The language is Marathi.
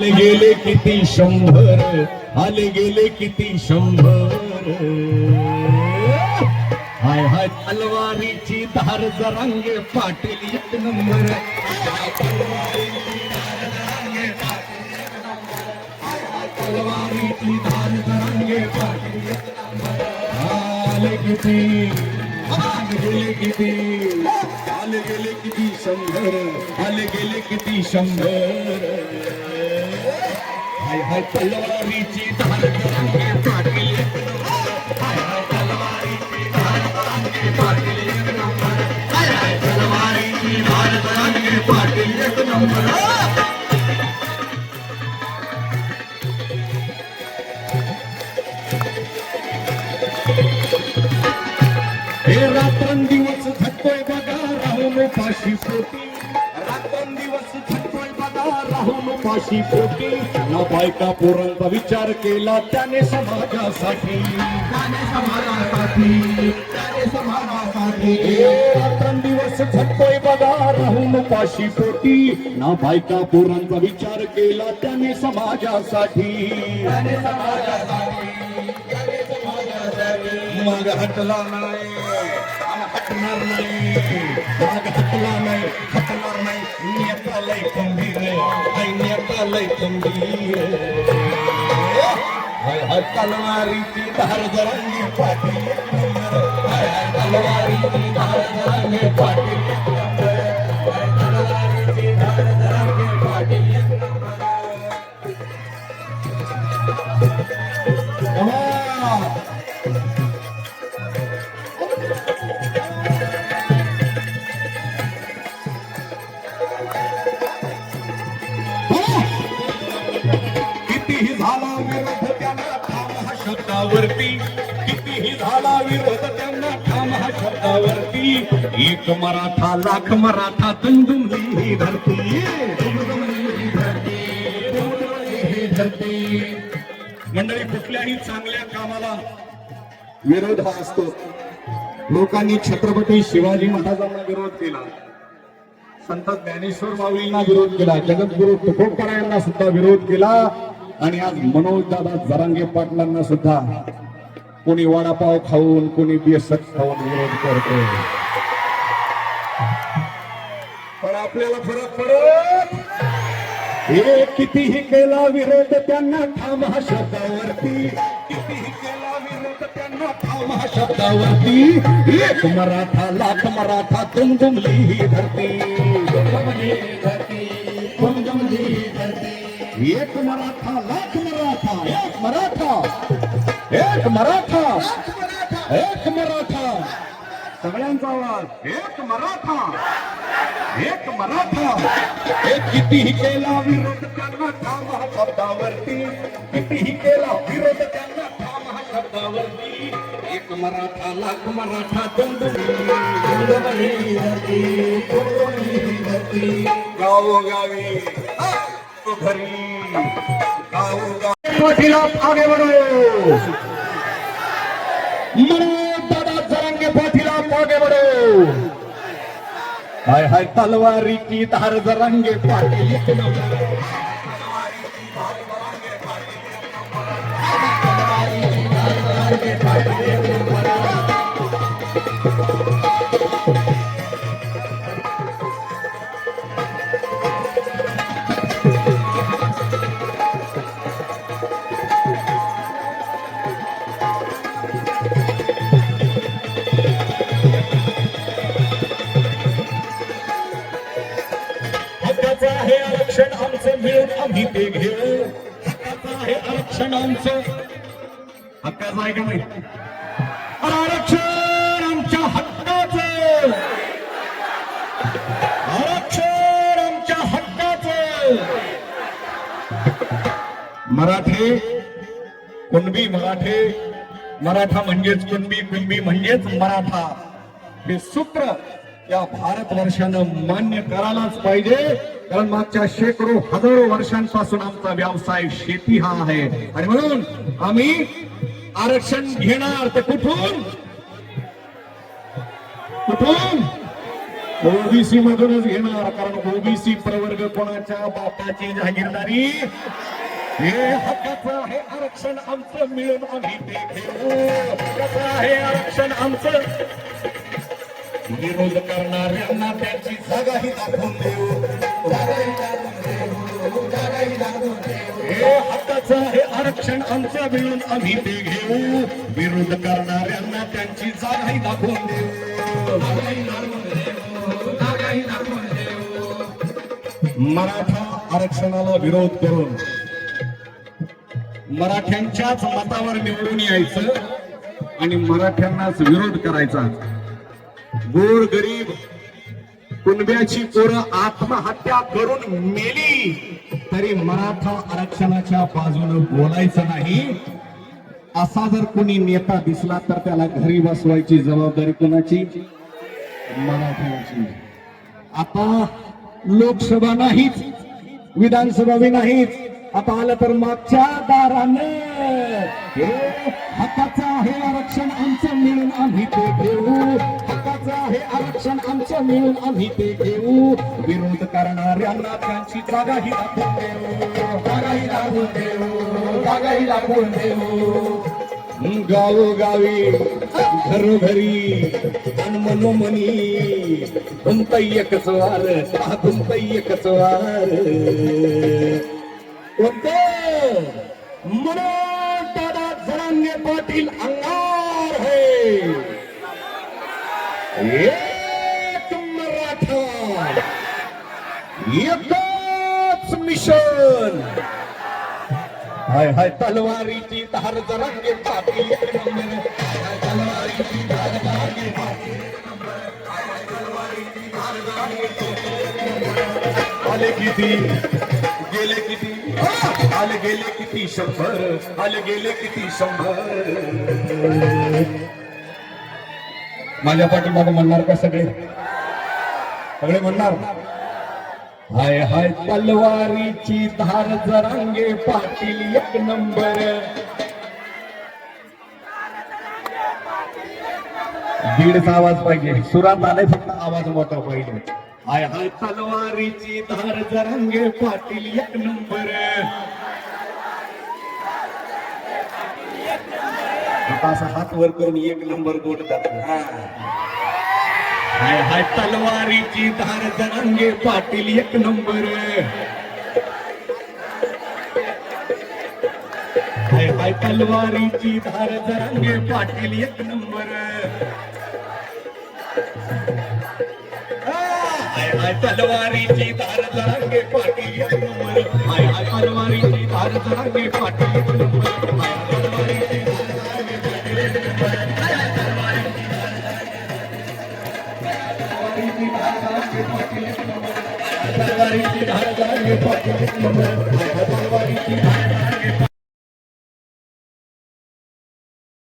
आले गेले किती शंभर आले गेले किती शंभर. हाय हाय तलवारीची धार जरांगे पाटील एक नंबर. तलवारीची धार जरांगे पाटील आले किती आले गेले किती आले गेले किती शंभर आले गेले किती शंभर. तलवारीची धार जरांगे पाटील तलवारीची धार जरांगे पाटील एक नंबर. तलवारीची धार जरांगे पाटील एक नंबर. हे रात्रंदिवस थकतोय बघा राहून पाशी पोटी पाशी पोटी ना बायका पोरांचा विचार केला त्याने समाजासाठी. त्याने समाजासाठी त्याने समाजासाठी. रात्रंदिवस झटतोय बघा राहून पाशी पोटी ना बायका पोरांचा विचार केला त्याने समाजासाठी. मग हटला नाही हटणार नाही. मग हटला नाही हटणार नाही. नेता लय खंबीर आई नेता लय खंबीर. हाय हाय तलवारीची धार जरांगे पाटील हाय हाय तलवारीची धार जरांगे पाटील तलवारीची धार जरांगे पाटील Come शब्दावरती. कितीही झाला विरोध त्यांना ठाम हा शब्दावरती. एक मराठा लाख मराठा तुंदुमली ही धरती. मंडळी कुठल्याही चांगल्या कामाला विरोध हा असतो. लोकांनी छत्रपती शिवाजी महाराजांना विरोध केला. संत ज्ञानेश्वर माऊलींना विरोध केला. जगद्गुरु तुकोबकरांना सुद्धा विरोध केला. आणि आज मनोजदादा जरांगे पाटलांना सुद्धा कोणी वडापाव खाऊन कोणी बेसक खाऊन विरोध करतो पण आपल्याला फरक पडत हे कितीही केला विरोध त्यांना ठाम शब्दावरती. कितीही केला विरोध त्यांना ठाम शब्दावरती. एक मराठा लाख मराठा तुम ही धरती. एक मराठा लाख मराठा एक मराठा एक मराठा एक मराठा सगळ्यांचा आवाज एक मराठा एक मराठा एक कितीही केला विरोध त्यांना ठाम हा शब्दावरती कितीही केला विरोध त्यांना ठाम हा शब्दावरती एक मराठा लाख मराठा गावोगावी तो घरी. पाठीला आगे बढो मनोज दादा जरांगे पाठीला बढो हाय हाय तलवारीची धार जरांगे पाटील आहे आरक्षण आमचं मिळून आम्ही ते घेऊ. हक्काचं आहे आरक्षण आमचं हक्काचं आहे का नाही आरक्षण आमच्या हक्काचं. आरक्षण आमच्या हक्काचं. मराठे कुणबी मराठे मराठा म्हणजेच कुणबी कुणबी म्हणजेच मराठा. हे सूत्र या भारतवर्षानं मान्य करायलाच पाहिजे. कारण मागच्या शेकडो हजारो वर्षांपासून आमचा व्यवसाय शेती हा आहे. आणि म्हणून आम्ही आरक्षण घेणार. ते कुठून? कुठून? ओबीसी मधूनच घेणार. कारण ओबीसी प्रवर्ग कोणाच्या बापाची जाहीरदारी? हे हक्काचं आहे आरक्षण आमचं. मिळून आम्ही ते घेऊ. आहे आरक्षण आमचं. विरोध करणाऱ्यांना त्यांची जागाही दाखवून देऊ. हे हक्काचं आहे आरक्षण आमच्या मिळून आम्ही ते घेऊ. विरोध करणाऱ्यांना त्यांची जागाही दाखवून देऊ. मराठा आरक्षणाला विरोध करून मराठ्यांच्याच मतावर निवडून यायचं आणि मराठ्यांनाच विरोध करायचा. गोर गरीब कुणब्याची पोरं आत्महत्या करून मेली तरी मराठा आरक्षणाच्या बाजूने बोलायचं नाही. असा जर कोणी नेता दिसला तर त्याला घरी बसवायची जबाबदारी कोणाची? मराठ्यांची. आता लोकसभा नाहीच विधानसभा बी नाहीच. आता आलं तर मागच्या दारानं. हे हक्काचं आहे आरक्षण आमचं मिळून आम्ही ते घेऊ. हक्काचं आहे आरक्षण आमचं मिळून आम्ही ते घेऊ. विरोध करणाऱ्यांना त्यांची जागाही दाखवून देऊ. जागाही दाखवून देऊ. जागाही दाखवून देऊ. गावोगावी घरोघरी आणि मनोमनी तुमचं कसवार वार कसवार कोणते? एकच मनोज दादा जरांगे पाटील अंगार है एक मराठा. एकच मिशन. हाय हाय तलवारीची धार जरांगे पाटील. तलवारीची धार जरांगे आले किती? गेले किती? आले गेले किती? शंभर. आले गेले किती? शंभर. माझ्या पाठीमागे म्हणणार का सगळे? सगळे म्हणणार? हाय हाय तलवारीची धार जरांगे पाटील एक नंबर. दीडचा आवाज पाहिजे. सुरात आलाय फक्त आवाज मोठा पाहिजे. हाय हाय तलवारीची धार जरांगे पाटील एक नंबर. आता असा हात वर करून एक नंबर गोट हाय हाय तलवारीची धार जरांगे पाटील एक नंबर. हाय हाय तलवारीची धार जरांगे पाटील एक नंबर. हाय हाय तलवारीची धार जरांगे पाटील एक नंबर. हाय हाय तलवारीची धार जरांगे पाटील एक पाटील एक नंबर हाय